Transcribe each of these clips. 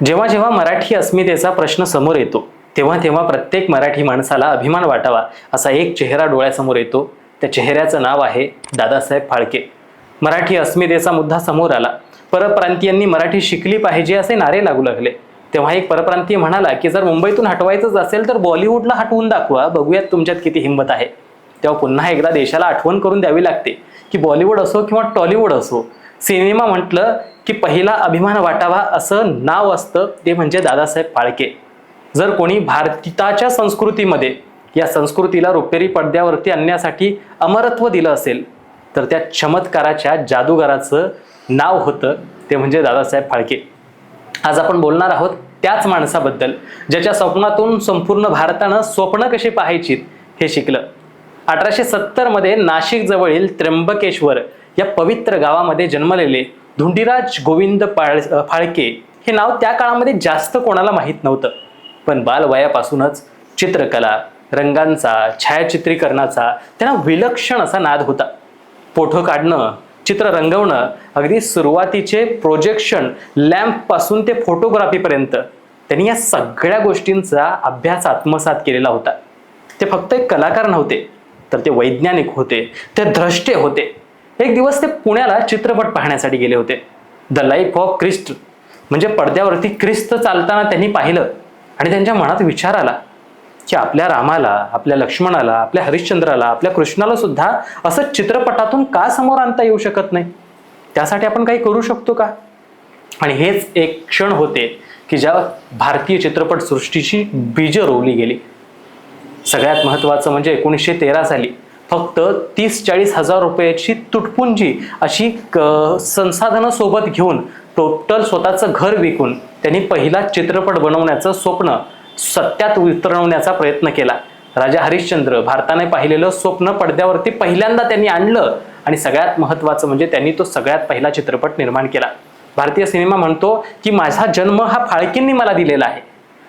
जेव्हा जेव्हा मराठी अस्मितेचा प्रश्न समोर येतो तेव्हा तेव्हा प्रत्येक मराठी माणसाला अभिमान वाटावा असा एक चेहरा डोळ्यासमोर येतो. त्या चेहऱ्याचं नाव आहे दादासाहेब फाळके. मराठी अस्मितेचा मुद्दा समोर आला. परप्रांतीयांनी मराठी शिकली पाहिजे असे नारे लागू लागले. तेव्हा एक परप्रांतीय म्हणाला की जर मुंबईतून हटवायचंच असेल तर बॉलिवूडला हटवून दाखवा. बघूयात तुमच्यात किती हिंमत आहे. तेव्हा पुन्हा एकदा देशाला आठवण करून द्यावी लागते की बॉलिवूड असो किंवा टॉलिवूड असो सिनेमा म्हटलं की पहिला अभिमान वाटावा असं नाव असतं ते म्हणजे दादासाहेब फाळके. जर कोणी भारताच्या संस्कृतीमध्ये या संस्कृतीला रुपेरी पडद्यावरती आणण्यासाठी अमरत्व दिलं असेल तर त्या चमत्काराच्या जादूगाराचं नाव होतं ते म्हणजे दादासाहेब फाळके. आज आपण बोलणार आहोत त्याच माणसाबद्दल ज्याच्या स्वप्नातून संपूर्ण भारतानं स्वप्न कशी पाहायची हे शिकलं. अठराशे सत्तरमध्ये नाशिकजवळील त्र्यंबकेश्वर या पवित्र गावामध्ये जन्मलेले धुंडीराज गोविंद पाळ फाळके हे नाव त्या काळामध्ये जास्त कोणाला माहीत नव्हतं. पण बालवयापासूनच चित्रकला रंगांचा छायाचित्रीकरणाचा त्यांना विलक्षण असा नाद होता. फोटो काढणं चित्र रंगवणं अगदी सुरुवातीचे प्रोजेक्शन लॅम्पपासून ते फोटोग्राफीपर्यंत त्यांनी या सगळ्या गोष्टींचा अभ्यास आत्मसात केलेला होता. ते फक्त एक कलाकार नव्हते तर ते वैज्ञानिक होते ते द्रष्टे होते. एक दिवस ते पुण्याला चित्रपट पाहण्यासाठी गेले होते. द लाईफ ऑफ क्रिस्ट म्हणजे पडद्यावरती ख्रिस्त चालताना त्यांनी पाहिलं आणि त्यांच्या मनात विचार आला की आपल्या रामाला आपल्या लक्ष्मणाला आपल्या हरिश्चंद्राला आपल्या कृष्णाला सुद्धा असं चित्रपटातून का समोर आणता येऊ शकत नाही? त्यासाठी आपण काही करू शकतो का? आणि हेच एक क्षण होते की ज्या भारतीय चित्रपटसृष्टीची बीज रोवली गेली. सगळ्यात महत्त्वाचं म्हणजे एकोणीसशे तेरा साली फक्त तीस चाळीस हजार रुपयाची तुटपुंजी अशी क- संसाधनं सोबत घेऊन टोटल स्वतःचं घर विकून त्यांनी पहिला चित्रपट बनवण्याचं स्वप्न सत्यात उतरवण्याचा प्रयत्न केला. राजा हरिश्चंद्र भारताने पाहिलेलं स्वप्न पडद्यावरती पहिल्यांदा त्यांनी आणलं आणि सगळ्यात महत्त्वाचं म्हणजे त्यांनी तो सगळ्यात पहिला चित्रपट निर्माण केला. भारतीय सिनेमा म्हणतो की माझा जन्म हा फाळकींनी मला दिलेला आहे.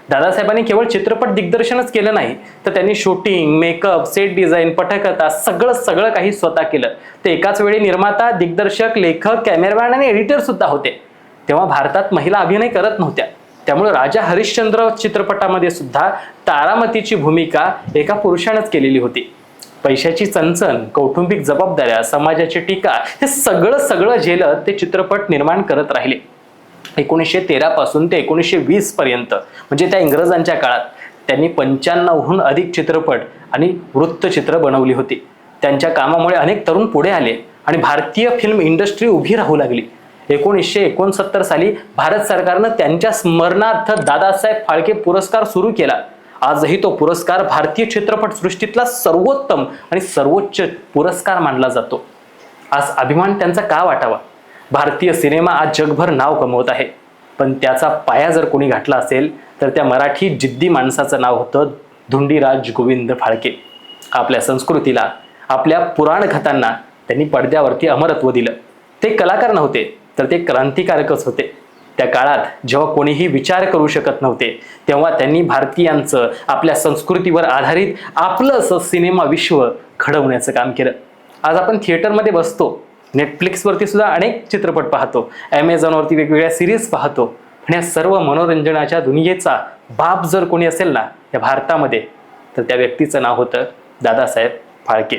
दादासाहेबांनी केवळ चित्रपट दिग्दर्शनच केलं नाही तर त्यांनी शूटिंग मेकअप सेट डिझाईन पटकथा सगळं सगळं काही स्वतः केलं. ते एकाच वेळी निर्माता दिग्दर्शक लेखक कॅमेरामॅन आणि एडिटर सुद्धा होते. तेव्हा भारतात महिला अभिनय करत नव्हत्या. त्यामुळे राजा हरिश्चंद्र चित्रपटामध्ये सुद्धा तारामतीची भूमिका एका पुरुषानंच केलेली होती. पैशाची चणचण कौटुंबिक जबाबदाऱ्या समाजाची टीका हे सगळं सगळं झेलत ते चित्रपट निर्माण करत राहिले. एकोणीसशे तेरा पासून ते एकोणीसशे वीसपर्यंत म्हणजे त्या इंग्रजांच्या काळात त्यांनी पंच्याण्णवहून अधिक चित्रपट आणि वृत्तचित्र बनवली होती. त्यांच्या कामामुळे अनेक तरुण पुढे आले आणि भारतीय फिल्म इंडस्ट्री उभी राहू लागली. एकोणीसशे एकोणसत्तर साली भारत सरकारनं त्यांच्या स्मरणार्थ दादासाहेब फाळके पुरस्कार सुरू केला. आजही तो पुरस्कार भारतीय चित्रपट सृष्टीतला सर्वोत्तम आणि सर्वोच्च पुरस्कार मानला जातो. आज अभिमान त्यांचा का वाटावा? भारतीय सिनेमा आज जगभर नाव कमवत आहे. पण त्याचा पाया जर कोणी घातला असेल तर त्या मराठी जिद्दी माणसाचं नाव होतं धुंडीराज गोविंद फाळके. आपल्या संस्कृतीला आपल्या पुराणकथांना त्यांनी पडद्यावरती अमरत्व दिलं. ते कलाकार नव्हते तर ते क्रांतिकारकच होते. त्या काळात जेव्हा कोणीही विचार करू शकत नव्हते तेव्हा त्यांनी भारतीयांचं आपल्या संस्कृतीवर आधारित आपलं असं सिनेमा विश्व घडवण्याचं काम केलं. आज आपण थिएटरमध्ये बसतो नेटफ्लिक्सवरती सुद्धा अनेक चित्रपट पाहतो. ॲमेझॉनवरती वेगवेगळ्या सिरीज पाहतो. आणि या सर्व मनोरंजनाच्या दुनियेचा बाप जर कोणी असेल ना या भारतामध्ये तर त्या व्यक्तीचं नाव होतं दादासाहेब फाळके.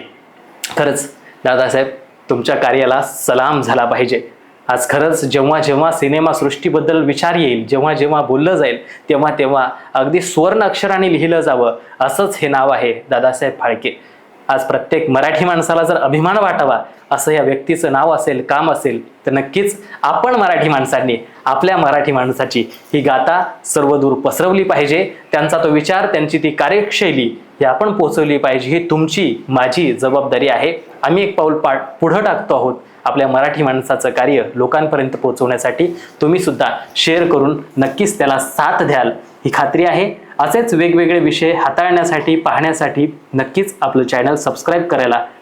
खरंच दादासाहेब तुमच्या कार्याला सलाम झाला पाहिजे. आज खरंच जेव्हा जेव्हा सिनेमा सृष्टीबद्दल विचार येईल जेव्हा जेव्हा बोललं जाईल तेव्हा तेव्हा अगदी सुवर्ण अक्षराने लिहिलं जावं असंच हे नाव आहे दादासाहेब फाळके. आज प्रत्येक मराठी माणसाला जर अभिमान वाटावा असं या व्यक्तीचं नाव असेल काम असेल तर नक्कीच आपण मराठी माणसांनी आपल्या मराठी माणसाची ही गाथा सर्वदूर पसरवली पाहिजे. त्यांचा तो विचार त्यांची ती कार्यशैली ही आपण पोचवली पाहिजे. ही तुमची माझी जबाबदारी आहे. आम्ही एक पाऊल पा पुढं टाकतो आहोत आपल्या मराठी माणसाचं कार्य लोकांपर्यंत पोहोचवण्यासाठी. तुम्ही सुद्धा शेअर करून नक्कीच त्याला साथ द्याल. ही खात्री आहे. असेच वेगवेगळे विषय हाताळण्यासाठी पाहण्यासाठी नक्कीच आपलं चॅनल सबस्क्राईब करायला